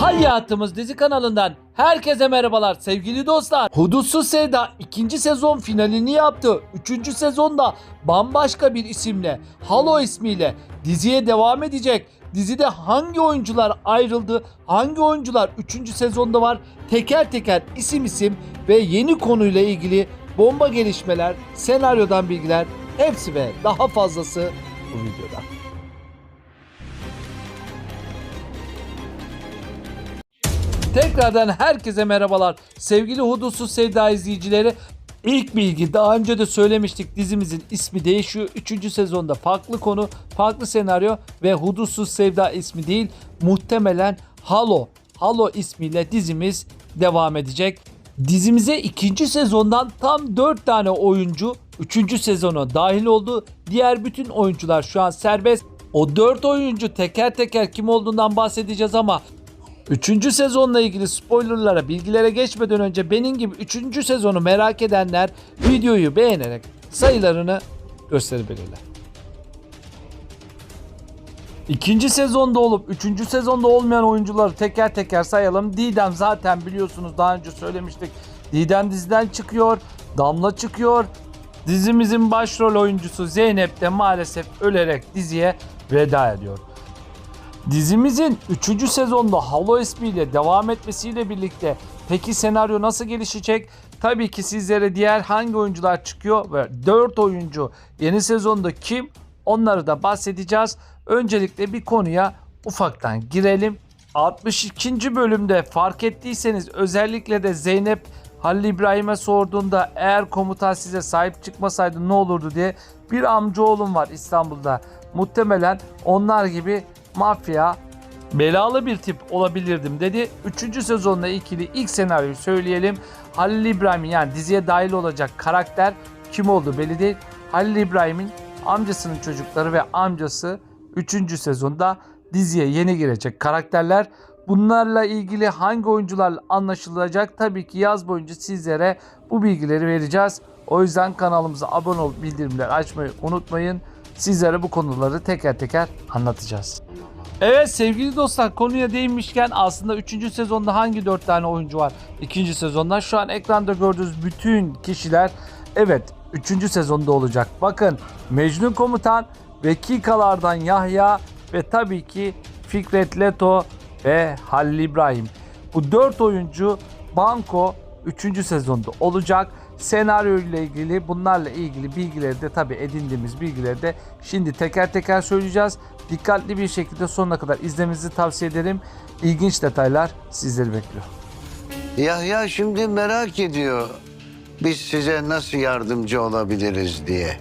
Hayatımız dizi kanalından herkese merhabalar sevgili dostlar. Hudutsuz Sevda ikinci sezon finalini yaptı. Üçüncü sezonda bambaşka bir isimle, Halo ismiyle diziye devam edecek. Dizide hangi oyuncular ayrıldı, hangi oyuncular 3. sezonda var teker teker isim isim ve yeni konuyla ilgili bomba gelişmeler, senaryodan bilgiler hepsi ve daha fazlası bu videoda. Tekrardan herkese merhabalar. Sevgili Hudutsuz Sevda izleyicileri. İlk bilgi daha önce de söylemiştik dizimizin ismi değişiyor. Üçüncü sezonda farklı konu, farklı senaryo ve Hudutsuz Sevda ismi değil muhtemelen Halo. Halo ismiyle dizimiz devam edecek. Dizimize ikinci sezondan tam 4 tane oyuncu 3. sezona dahil oldu. Diğer bütün oyuncular şu an serbest. O 4 oyuncu teker teker kim olduğundan bahsedeceğiz ama Üçüncü sezonla ilgili spoilerlara, bilgilere geçmeden önce benim gibi üçüncü sezonu merak edenler videoyu beğenerek sayılarını gösterebilirler. İkinci sezonda olup üçüncü sezonda olmayan oyuncuları teker teker sayalım. Didem zaten biliyorsunuz daha önce söylemiştik. Didem diziden çıkıyor. Damla çıkıyor. Dizimizin başrol oyuncusu Zeynep de maalesef ölerek diziye veda ediyor. Dizimizin 3. sezonda Halo ismiyle devam etmesiyle birlikte peki senaryo nasıl gelişecek? Tabii ki sizlere diğer hangi oyuncular çıkıyor ve 4 oyuncu yeni sezonda kim? Onları da bahsedeceğiz. Öncelikle bir konuya ufaktan girelim. 62. bölümde fark ettiyseniz özellikle de Zeynep Halil İbrahim'e sorduğunda eğer komutan size sahip çıkmasaydı ne olurdu diye bir amcaoğlum var İstanbul'da. Muhtemelen onlar gibi mafya belalı bir tip olabilirdim dedi. Üçüncü sezonla ilgili ilk senaryoyu söyleyelim. Halil İbrahim'in yani diziye dahil olacak karakter kim oldu belli değil. Halil İbrahim'in amcasının çocukları ve amcası 3. sezonda diziye yeni girecek karakterler. Bunlarla ilgili hangi oyuncularla anlaşılacak tabii ki yaz boyunca sizlere bu bilgileri vereceğiz. O yüzden kanalımıza abone olup bildirimleri açmayı unutmayın. Sizlere bu konuları teker teker anlatacağız. Evet sevgili dostlar konuya değinmişken aslında 3. sezonda hangi 4 tane oyuncu var? 2. sezonda şu an ekranda gördüğünüz bütün kişiler evet 3. sezonda olacak. Bakın Mecnun Komutan, Vekikalardan Yahya ve tabii ki Fikret Leto ve Halil İbrahim. Bu 4 oyuncu Banko 3. sezonda olacak. Senaryo ile ilgili bunlarla ilgili bilgileri de tabii edindiğimiz bilgileri de şimdi teker teker söyleyeceğiz. Dikkatli bir şekilde sonuna kadar izlemenizi tavsiye ederim. İlginç detaylar sizleri bekliyor. Yahya şimdi merak ediyor. Biz size nasıl yardımcı olabiliriz diye.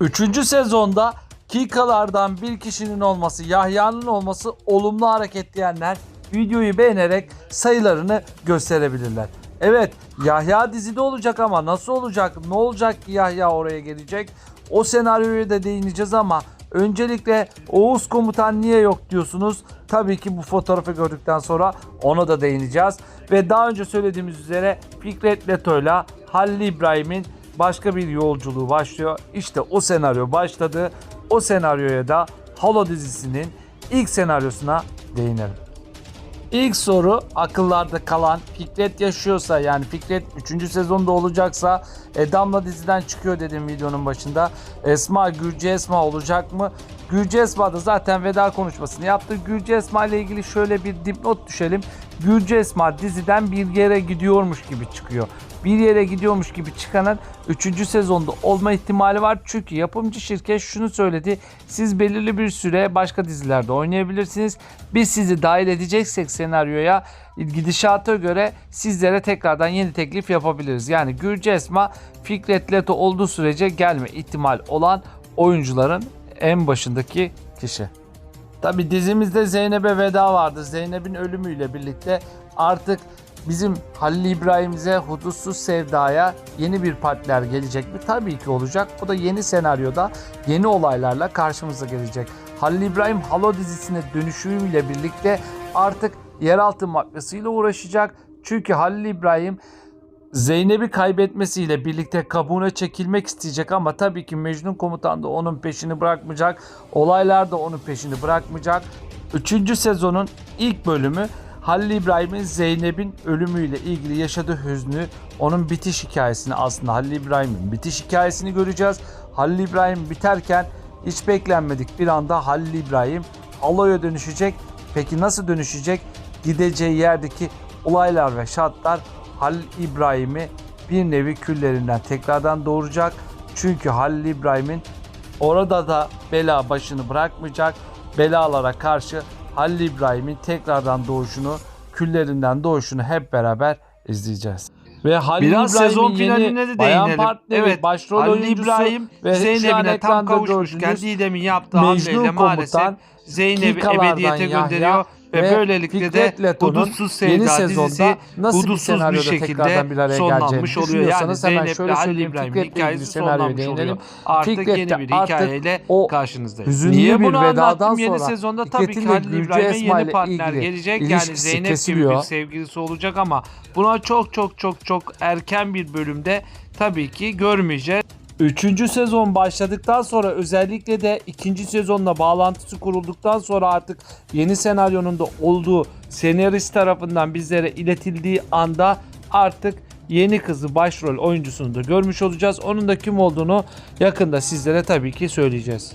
Üçüncü sezonda Kikalardan bir kişinin olması, Yahya'nın olması olumlu hareketleyenler videoyu beğenerek sayılarını gösterebilirler. Evet Yahya dizide olacak ama nasıl olacak, ne olacak ki Yahya oraya gelecek? O senaryoya da değineceğiz ama öncelikle Oğuz komutan niye yok diyorsunuz. Tabii ki bu fotoğrafı gördükten sonra ona da değineceğiz. Ve daha önce söylediğimiz üzere Fikret Leto'yla Halil İbrahim'in başka bir yolculuğu başlıyor. İşte o senaryo başladı. O senaryoya da Halo dizisinin ilk senaryosuna değinelim. İlk soru akıllarda kalan Fikret yaşıyorsa yani Fikret 3. sezonda olacaksa e, Damla diziden çıkıyor dedim videonun başında. Esma Gürce Esma olacak mı? Gürce Esma da zaten veda konuşmasını yaptı. Gürce Esma ile ilgili şöyle bir dipnot düşelim. Gürce Esma diziden bir yere gidiyormuş gibi çıkıyor. Bir yere gidiyormuş gibi çıkanın 3. sezonda olma ihtimali var. Çünkü yapımcı şirket şunu söyledi. Siz belirli bir süre başka dizilerde oynayabilirsiniz. Biz sizi dahil edeceksek senaryoya gidişata göre sizlere tekrardan yeni teklif yapabiliriz. Yani Gürce Esma Fikret Leto olduğu sürece gelme ihtimal olan oyuncuların en başındaki kişi. Tabi dizimizde Zeynep'e veda vardı. Zeynep'in ölümüyle birlikte artık bizim Halil İbrahim'imize Hudutsuz Sevda'ya yeni bir partner gelecek mi? Tabii ki olacak. O da yeni senaryoda yeni olaylarla karşımıza gelecek. Halil İbrahim Halo dizisine dönüşümüyle birlikte artık yeraltı mafyasıyla uğraşacak. Çünkü Halil İbrahim Zeynep'i kaybetmesiyle birlikte kabuğuna çekilmek isteyecek ama tabii ki Mecnun komutan da onun peşini bırakmayacak. Olaylar da onun peşini bırakmayacak. Üçüncü sezonun ilk bölümü Halil İbrahim'in Zeynep'in ölümüyle ilgili yaşadığı hüznü, onun bitiş hikayesini aslında Halil İbrahim'in bitiş hikayesini göreceğiz. Halil İbrahim biterken hiç beklenmedik bir anda Halil İbrahim Alo'ya dönüşecek. Peki nasıl dönüşecek? Gideceği yerdeki olaylar ve şartlar Halil İbrahim'i bir nevi küllerinden tekrardan doğuracak. Çünkü Halil İbrahim'in orada da bela başını bırakmayacak. Belalara karşı Halil İbrahim'in tekrardan doğuşunu, küllerinden doğuşunu hep beraber izleyeceğiz. Ve Halil Biraz İbrahim'in sezon yeni finaline de değinelim. partneri, Evet, başrol Halil oyuncusu İbrahim ve Zeynep'ine tam kavuşmuşken Didem'in yaptığı hamleyle maalesef Zeynep'i Kikalardan ebediyete Yahya gönderiyor ve, ve böylelikle de Leto'nun Hudutsuz yeni Sevda sezonda dizisi nasıl bir hudutsuz bir senaryoda şekilde tekrardan bir araya sonlanmış geleceğini oluyor. Yani düşünüyorsanız hemen Zeynep'le şöyle Halil söyleyeyim, İbrahim'in Fikret'le ilgili hikayesi senaryoya sonlanmış değinelim. oluyor. Artık Fikret yeni bir artık hikayeyle o karşınızdayız. hüzünlü Niye bir bunu vedadan anlattım? Yeni sonra sezonda tabii ki Fikret'in de Halil Gülce İbrahim'e Esma yeni ile partner ilgili gelecek. Yani ilişkisi Zeynep gibi kesiliyor. bir sevgilisi olacak ama buna çok çok çok çok erken bir bölümde tabii ki görmeyeceğiz. Üçüncü sezon başladıktan sonra özellikle de ikinci sezonla bağlantısı kurulduktan sonra artık yeni senaryonun da olduğu senarist tarafından bizlere iletildiği anda artık yeni kızı başrol oyuncusunu da görmüş olacağız. Onun da kim olduğunu yakında sizlere tabii ki söyleyeceğiz.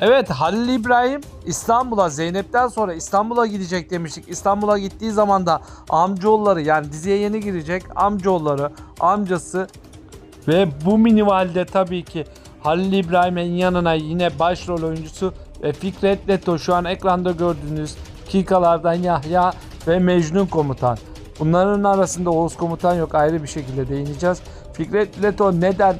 Evet Halil İbrahim İstanbul'a Zeynep'ten sonra İstanbul'a gidecek demiştik. İstanbul'a gittiği zaman da amcaoğulları yani diziye yeni girecek amcaoğulları, amcası ve bu minivalde tabii ki Halil İbrahim'in yanına yine başrol oyuncusu ve Fikret Leto şu an ekranda gördüğünüz Kikalardan Yahya ve Mecnun Komutan. Bunların arasında Oğuz Komutan yok ayrı bir şekilde değineceğiz. Fikret Leto neden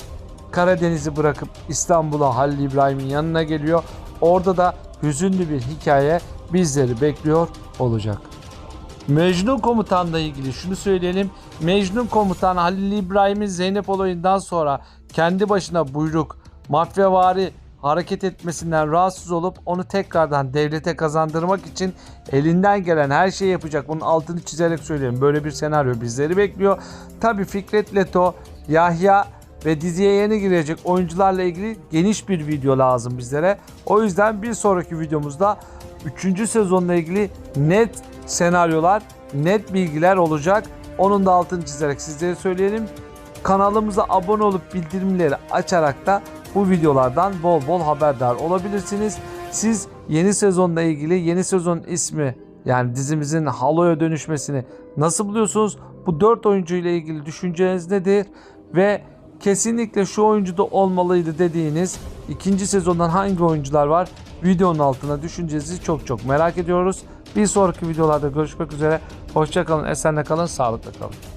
Karadeniz'i bırakıp İstanbul'a Halil İbrahim'in yanına geliyor? Orada da hüzünlü bir hikaye bizleri bekliyor olacak. Mecnun Komutan'la ilgili şunu söyleyelim. Mecnun Komutan Halil İbrahim'in Zeynep olayından sonra kendi başına buyruk, mafyavari hareket etmesinden rahatsız olup onu tekrardan devlete kazandırmak için elinden gelen her şeyi yapacak. Bunun altını çizerek söyleyeyim. Böyle bir senaryo bizleri bekliyor. Tabii Fikret Leto, Yahya ve diziye yeni girecek oyuncularla ilgili geniş bir video lazım bizlere. O yüzden bir sonraki videomuzda 3. sezonla ilgili net senaryolar, net bilgiler olacak. Onun da altını çizerek sizlere söyleyelim. Kanalımıza abone olup bildirimleri açarak da bu videolardan bol bol haberdar olabilirsiniz. Siz yeni sezonla ilgili yeni sezon ismi yani dizimizin Halo'ya dönüşmesini nasıl buluyorsunuz? Bu 4 oyuncu ile ilgili düşünceniz nedir? Ve kesinlikle şu oyuncu da olmalıydı dediğiniz ikinci sezondan hangi oyuncular var? Videonun altına düşüncenizi çok çok merak ediyoruz. Bir sonraki videolarda görüşmek üzere. Hoşçakalın, esenle kalın, sağlıkla kalın.